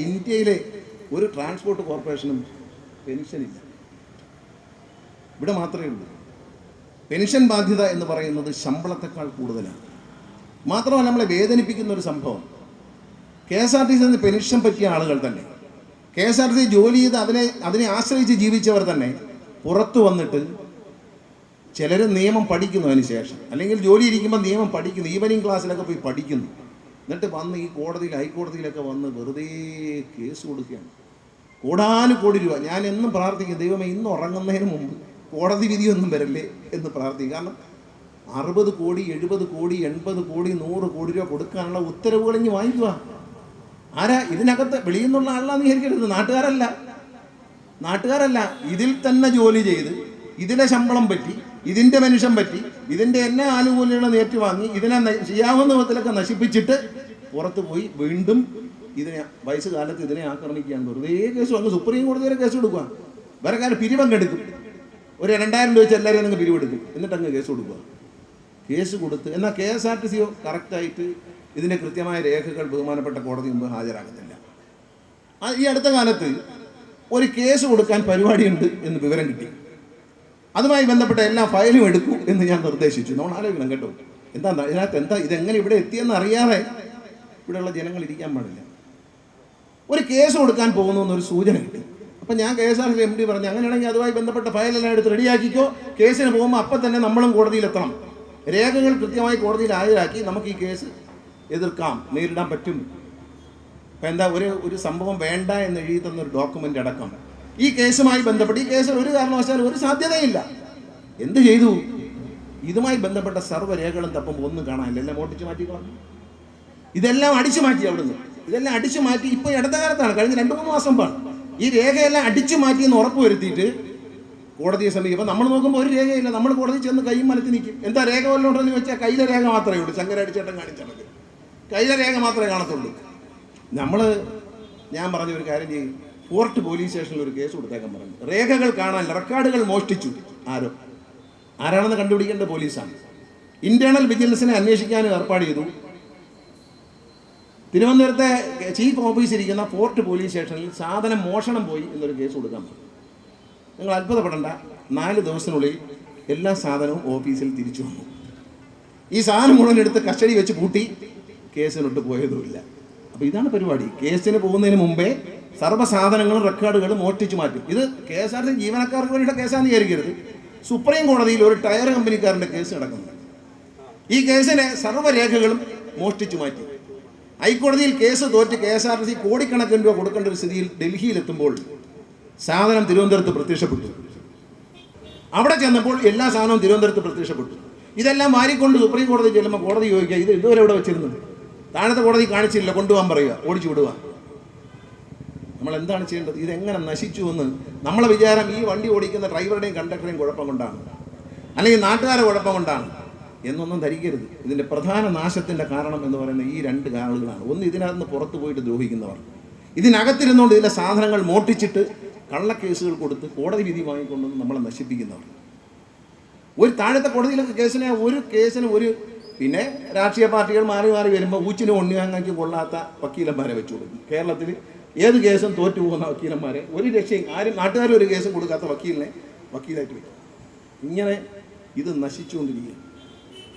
ഇന്ത്യയിലെ ഒരു ട്രാൻസ്പോർട്ട് കോർപ്പറേഷനും പെൻഷനില്ല ഇവിടെ മാത്രമേ ഉള്ളൂ. പെൻഷൻ ബാധ്യത എന്ന് പറയുന്നത് ശമ്പളത്തെക്കാൾ കൂടുതലാണ്. മാത്രമല്ല നമ്മളെ വേദനിപ്പിക്കുന്ന ഒരു സംഭവം. K S R T C pension പറ്റിയ ആളുകൾ തന്നെ K S R T C ജോലി ചെയ്ത് അതിനെ അതിനെ ആശ്രയിച്ച് ജീവിച്ചവർ തന്നെ പുറത്തു വന്നിട്ട് ചിലർ നിയമം പഠിക്കുന്നു അതിന് ശേഷം. അല്ലെങ്കിൽ ജോലി ഇരിക്കുമ്പോൾ നിയമം പഠിക്കുന്നു ഈവനിങ് ക്ലാസ്സിലൊക്കെ പോയി പഠിക്കുന്നു. എന്നിട്ട് വന്ന് ഈ കോടതിയിൽ ഹൈക്കോടതിയിലൊക്കെ വന്ന് വെറുതെ കേസ് കൊടുക്കുകയാണ്. കോടാനുകോടി രൂപ. ഞാൻ എന്നും പ്രാർത്ഥിക്കും ദൈവമേ ഇന്ന് ഉറങ്ങുന്നതിന് മുമ്പ് കോടതി വിധിയൊന്നും വരല്ലേ എന്ന് പ്രാർത്ഥിക്കും. കാരണം അറുപത് കോടി എഴുപത് കോടി എൺപത് കോടി നൂറ് കോടി രൂപ കൊടുക്കാനുള്ള ഉത്തരവുകൾ ഇനി വാങ്ങിക്കുക. ആരാ ഇതിനകത്ത് വെളിയിൽ നിന്നുള്ള ആളാന്ന് വിചാരിക്കരുത്. നാട്ടുകാരല്ല. നാട്ടുകാരല്ല. ഇതിൽ തന്നെ ജോലി ചെയ്ത് ഇതിലെ ശമ്പളം പറ്റി ഇതിന്റെ മനുഷ്യൻ പറ്റി ഇതിന്റെ എല്ലാ ആനുകൂല്യങ്ങളും ഏറ്റുവാങ്ങി ഇതിനെ ചെയ്യാവുന്ന വിധത്തിലൊക്കെ നശിപ്പിച്ചിട്ട് പുറത്ത് പോയി വീണ്ടും ഇതിനെ വയസ്സുകാലത്ത് ഇതിനെ ആക്രമിക്കുകയാണ്. വെറുതെ കേസ് അങ്ങ് സുപ്രീം കോടതി വരെ കേസ് കൊടുക്കുക വേറെ കാലം പിരിവങ്ങെടുക്കും ഒരു രണ്ടായിരം രൂപ വെച്ച് എല്ലാവരും അങ്ങ് പിരിവെടുക്കും. എന്നിട്ട് അങ്ങ് കേസ് കൊടുക്കുക കേസ് കൊടുത്ത് എന്നാൽ കെ എസ് ആർ ടി സിയോ കറക്റ്റായിട്ട് ഇതിന്റെ കൃത്യമായ രേഖകൾ ബഹുമാനപ്പെട്ട കോടതി മുമ്പ് ഹാജരാകുന്നില്ല ഈ അടുത്ത കാലത്ത് ഒരു കേസ് കൊടുക്കാൻ പരിപാടിയുണ്ട് എന്ന് വിവരം കിട്ടി. അതുമായി ബന്ധപ്പെട്ട എല്ലാ ഫയലും എടുക്കൂ എന്ന് ഞാൻ നിർദ്ദേശിച്ചു. നമ്മൾ ആലോചിക്കണം കേട്ടോ. എന്താ ഇതിനകത്ത് എന്താ ഇതെങ്ങനെ ഇവിടെ എത്തിയെന്ന് അറിയാതെ ഇവിടെയുള്ള ജനങ്ങൾ ഇരിക്കാൻ പാടില്ല. ഒരു കേസ് കൊടുക്കാൻ പോകുന്നു എന്നൊരു സൂചന കിട്ടി. അപ്പം ഞാൻ K S R C M D പറഞ്ഞു അങ്ങനെയാണെങ്കിൽ അതുമായി ബന്ധപ്പെട്ട ഫയലെല്ലാം എടുത്ത് റെഡിയാക്കിക്കോ. കേസിന് പോകുമ്പോൾ അപ്പം തന്നെ നമ്മളും കോടതിയിലെത്തണം രേഖകൾ കൃത്യമായി കോടതിയിൽ ഹാജരാക്കി നമുക്ക് ഈ കേസ് എതിർക്കാം നേരിടാൻ പറ്റും. അപ്പം എന്താ ഒരു ഒരു സംഭവം വേണ്ട എന്ന് എഴുതി തന്നൊരു ഡോക്യുമെന്റ് അടക്കം. ഈ കേസുമായി ബന്ധപ്പെട്ട് ഈ കേസിൽ ഒരു കാരണവശാലും ഒരു സാധ്യതയില്ല. എന്ത് ചെയ്തു? ഇതുമായി ബന്ധപ്പെട്ട സർവരേഖകളും തപ്പുമ്പോൾ ഒന്നും കാണാനില്ല എല്ലാം ഓട്ടിച്ച് മാറ്റി ഇതെല്ലാം അടിച്ചു മാറ്റി അവിടുന്ന്. ഇതെല്ലാം അടിച്ചു മാറ്റി ഇപ്പൊ ഇടത്ത കാലത്താണ് കഴിഞ്ഞ രണ്ട് മൂന്ന് മാസം പാണ് ഈ രേഖയെല്ലാം അടിച്ചു മാറ്റി എന്ന് ഉറപ്പ് വരുത്തിയിട്ട് കോടതിയെ സമീപം നമ്മൾ നോക്കുമ്പോൾ ഒരു രേഖയില്ല. നമ്മൾ കോടതി ചെന്ന് കൈയും മലത്തി നിൽക്കും എന്താ രേഖ വല്ലതും ഉണ്ടെന്ന് വെച്ചാൽ കയ്യിലെ രേഖ മാത്രമേ ഉള്ളൂ. ശങ്കരടിച്ചേട്ടൻ കാണിച്ചാൽ കയ്യിലെ രേഖ മാത്രമേ കാണത്തുള്ളൂ. നമ്മൾ ഞാൻ പറഞ്ഞ ഒരു കാര്യം ചെയ്യും. ഫോർട്ട് പോലീസ് സ്റ്റേഷനിൽ ഒരു കേസ് കൊടുത്തേക്കാൻ പറഞ്ഞു. രേഖകൾ കാണാൻ റെക്കോർഡുകൾ മോഷ്ടിച്ചു. ആരോ? ആരാണെന്ന് കണ്ടുപിടിക്കേണ്ട പോലീസാണ്. ഇന്റേണൽ വിജിലൻസിനെ അന്വേഷിക്കാനും ഏർപ്പാട് ചെയ്തു. തിരുവനന്തപുരത്തെ ചീഫ് ഓഫീസ് ഇരിക്കുന്ന ഫോർട്ട് പോലീസ് സ്റ്റേഷനിൽ സാധനം മോഷണം പോയി എന്നൊരു കേസ് കൊടുക്കാൻ പറഞ്ഞു. നിങ്ങൾ അത്ഭുതപ്പെടേണ്ട. നാല് ദിവസത്തിനുള്ളിൽ എല്ലാ സാധനവും ഓഫീസിൽ തിരിച്ചു വന്നു. ഈ സാധനം മുഴുവൻ എടുത്ത് കസ്റ്റഡി വെച്ച് പൂട്ടി. കേസിനൊട്ട് പോയതുമില്ല. അപ്പോൾ ഇതാണ് പരിപാടി. കേസിന് പോകുന്നതിന് മുമ്പേ സർവ സാധനങ്ങളും റെക്കോർഡുകളും മോഷ്ടിച്ചു മാറ്റും. ഇത് കെ എസ് ആർ ടി ജീവനക്കാർക്ക് വേണ്ടിയിട്ട് കേസാന്ന് വിചാരിക്കരുത്. സുപ്രീം കോടതിയിൽ ഒരു ടയർ കമ്പനിക്കാരന്റെ കേസ് നടക്കുന്നുണ്ട് ഈ കേസിലെ സർവരേഖകളും മോഷ്ടിച്ചു മാറ്റി. ഹൈക്കോടതിയിൽ കേസ് തോറ്റ് K S R T C കോടിക്കണക്കിന് രൂപ കൊടുക്കേണ്ട ഒരു സ്ഥിതിയിൽ ഡൽഹിയിലെത്തുമ്പോൾ സാധനം തിരുവനന്തപുരത്ത് പ്രത്യക്ഷപ്പെട്ടു. അവിടെ ചെന്നപ്പോൾ എല്ലാ സാധനവും തിരുവനന്തപുരത്ത് പ്രത്യക്ഷപ്പെട്ടു. ഇതെല്ലാം വാരിക്കൊണ്ട് സുപ്രീം കോടതി ചെല്ലുമ്പോൾ കോടതി ചോദിക്കുക ഇത് ഇതുവരെ ഇവിടെ വെച്ചിരുന്നത് താഴത്തെ കോടതി കാണിച്ചില്ല കൊണ്ടുപോകാൻ പറയുക ഓടിച്ചു വിടുക. നമ്മൾ എന്താണ് ചെയ്യേണ്ടത്? ഇതെങ്ങനെ നശിച്ചു എന്ന് നമ്മളെ വിചാരം ഈ വണ്ടി ഓടിക്കുന്ന ഡ്രൈവറുടെയും കണ്ടക്ടറേയും കുഴപ്പം കൊണ്ടാണ്. അല്ലെങ്കിൽ നാട്ടുകാരെ കുഴപ്പം കൊണ്ടാണ്. എന്നൊന്നും ധരിക്കരുത്. ഇതിന്റെ പ്രധാന നാശത്തിന്റെ കാരണം എന്ന് പറയുന്നത് ഈ രണ്ട് ആളുകളാണ് ഒന്ന് ഇതിനകത്ത് പുറത്തു പോയിട്ട് ദ്രോഹിക്കുന്നവർ. ഇതിനകത്തിരുന്നുകൊണ്ട് ഇതിലെ സാധനങ്ങൾ മോട്ടിച്ചിട്ട് കള്ളക്കേസുകൾ കൊടുത്ത് കോടതി വിധി വാങ്ങിക്കൊണ്ടുവന്ന് നമ്മളെ നശിപ്പിക്കുന്നവർ. ഒരു താഴത്തെ കോടതിയിലൊക്കെ കേസിനെ ഒരു കേസിന് ഒരു പിന്നെ രാഷ്ട്രീയ പാർട്ടികൾ മാറി മാറി വരുമ്പോൾ ഊച്ചിനും ഉണ്ണിയാങ്ങയ്ക്കും കൊള്ളാത്ത വക്കീലന്മാരെ വെച്ചു കൊടുക്കും. കേരളത്തിൽ ഏത് കേസും തോറ്റു പോകുന്ന വക്കീലന്മാരെ ഒരു രക്ഷയും ആരും നാട്ടുകാരും ഒരു കേസും കൊടുക്കാത്ത വക്കീലിനെ വക്കീലായിട്ട് വയ്ക്കും ഇങ്ങനെ ഇത് നശിച്ചുകൊണ്ടിരിക്കുക